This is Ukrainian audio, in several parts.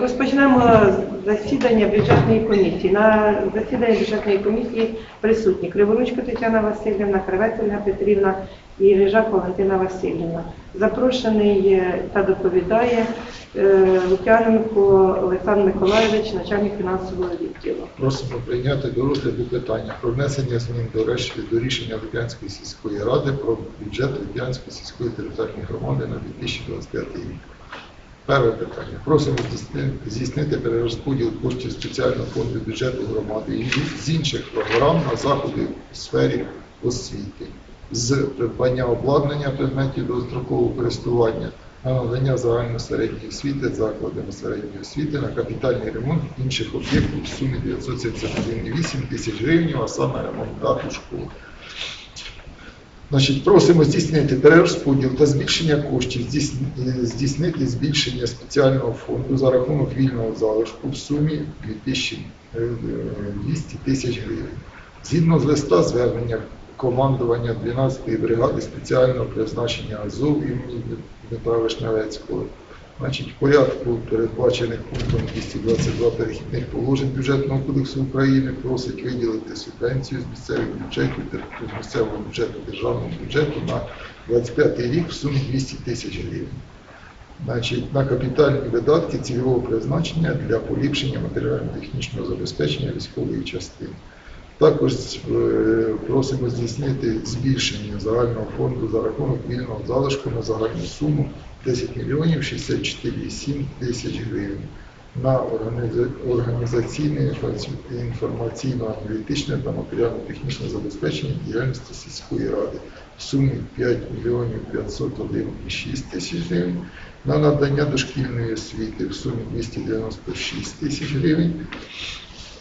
Розпочнемо засідання бюджетної комісії. На засіданні бюджетної комісії присутні Криворучко Тетяна Васильівна, Кривець Ольга Петрівна і Рижак Валентина Васильівна. Запрошений та доповідає е, Лук'яненко Олександр Миколайович, начальник фінансового відділу. Просимо прийняти до розгляду питання про внесення змін до решти до рішення Лубянської сільської ради про бюджет Лубянської сільської територіальної громади на 2025 рік. Перше питання. Просимо здійснити- перерозподіл коштів спеціального фонду бюджету громади і з інших програм на заходи у сфері освіти з придбання обладнання предметів довгострокового користування на надання загальної середньої освіти закладами середньої освіти на капітальний ремонт інших об'єктів в сумі 971,8 тисяч гривень, а саме ремонт дату школи. Значить, просимо здійснити перерозподіл та збільшення коштів, е, здійснити збільшення спеціального фонду за рахунок вільного залишку в сумі 2200 тисяч гривень. Згідно з листа звернення командування 12-ї бригади спеціального призначення АЗОВ імені Дмитра Вишневецького, Значить, в порядку, передбачених пунктом 222 перехідних положень Бюджетного кодексу України, просить виділити субвенцію з місцевих бюджетів, з місцевого бюджету державного бюджету на 25 рік в сумі 200 тисяч гривень. Значить, на капітальні видатки цільового призначення для поліпшення матеріально-технічного забезпечення військової частини. Також е, просимо здійснити збільшення загального фонду за рахунок вільного залишку на загальну суму 10 мільйонів 64,7 тисяч гривень на організаційне, інформаційно-аналітичне та матеріально-технічне забезпечення діяльності сільської ради в сумі 5 мільйонів 501,6 тисяч гривень, на надання дошкільної освіти в сумі 296 тисяч гривень,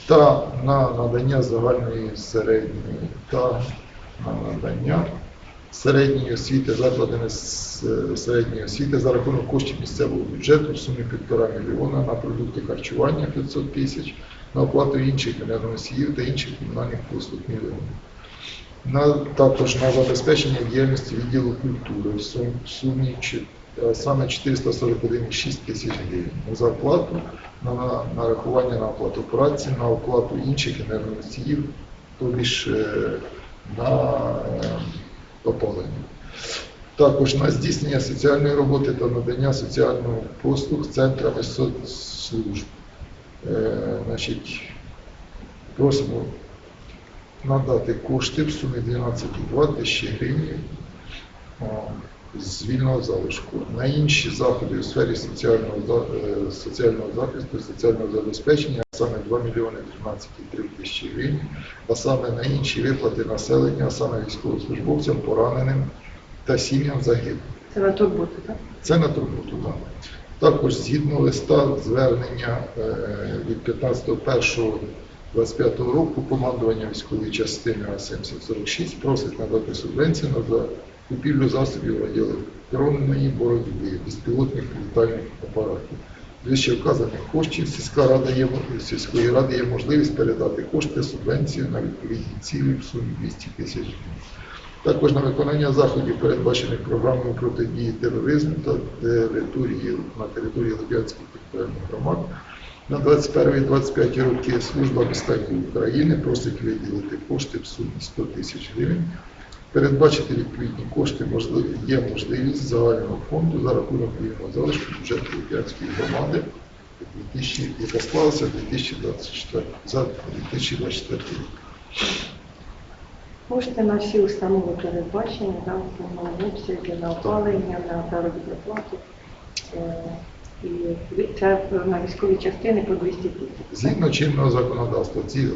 та на надання загальної середньої та на надання середньої освіти закладами середньої освіти за рахунок коштів місцевого бюджету в сумі 1,5 мільйона на продукти харчування 500 тисяч, на оплату інших енергоносіїв та інших комунальних послуг мільйон. На, також на забезпечення діяльності відділу культури в сумі е, саме 441,6 тисяч гривень. На зарплату, на, на нарахування на оплату праці, на оплату інших енергоносіїв, тобі ж е, на е, опалення. Також на здійснення соціальної роботи та надання соціальних послуг центрами соцслужб. Е, значить, просимо надати кошти в сумі 12,2 тисячі гривень з вільного залишку на інші заходи у сфері соціального, е, соціального захисту, соціального забезпечення, а саме 2 мільйони 13,3 тисячі гривень, а саме на інші виплати населення, а саме військовослужбовцям, пораненим та сім'ям загиблих. Це на турботу, так? Це на турботу, так. Також згідно листа звернення е, від 15.01.25 року командування військової частини А-7046 просить надати субвенцію на закупівлю засобів радіоелектронної боротьби, безпілотних літальних апаратів. Вище вказаних коштів сільська рада є, сільської ради є можливість передати кошти субвенцію на відповідні цілі в сумі 200 тисяч гривень. Також на виконання заходів, передбачених програмою протидії тероризму та території на території Лубянських територіальних громад на 21-25 роки служба безпеки України просить виділити кошти в сумі 100 тисяч гривень. Передбачити відповідні кошти є можливість загального фонду за рахунок вільного залишку бюджету Лубянської громади, 2000, яка склалася 2024, за 2024 рік. Кошти на всі установи передбачені, да, в повному на опалення, на заробітну плату. Це на військові частини по 200 тисяч. Згідно чинного законодавства, ці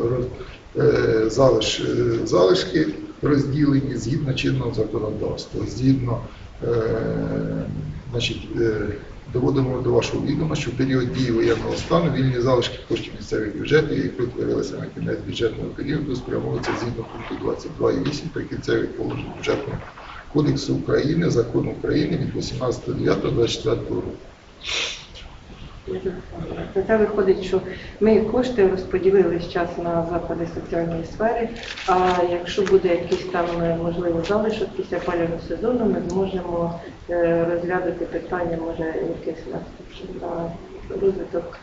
е, залиш, е, залишки розділені згідно чинного законодавства. Згідно, е, значить, доводимо до вашого відома, що в період дії воєнного стану вільні залишки коштів місцевих бюджетів, які утворилися на кінець бюджетного періоду, спрямовуються згідно пункту 22.8 прикінцевих положень бюджетного кодексу України, закону України від 18.09.24 року. Це виходить, що ми кошти розподілили зараз на заклади соціальної сфери, а якщо буде якийсь там е, можливо залишок після палівного сезону, ми зможемо розглянути розглядати питання, може якесь наступне на розвиток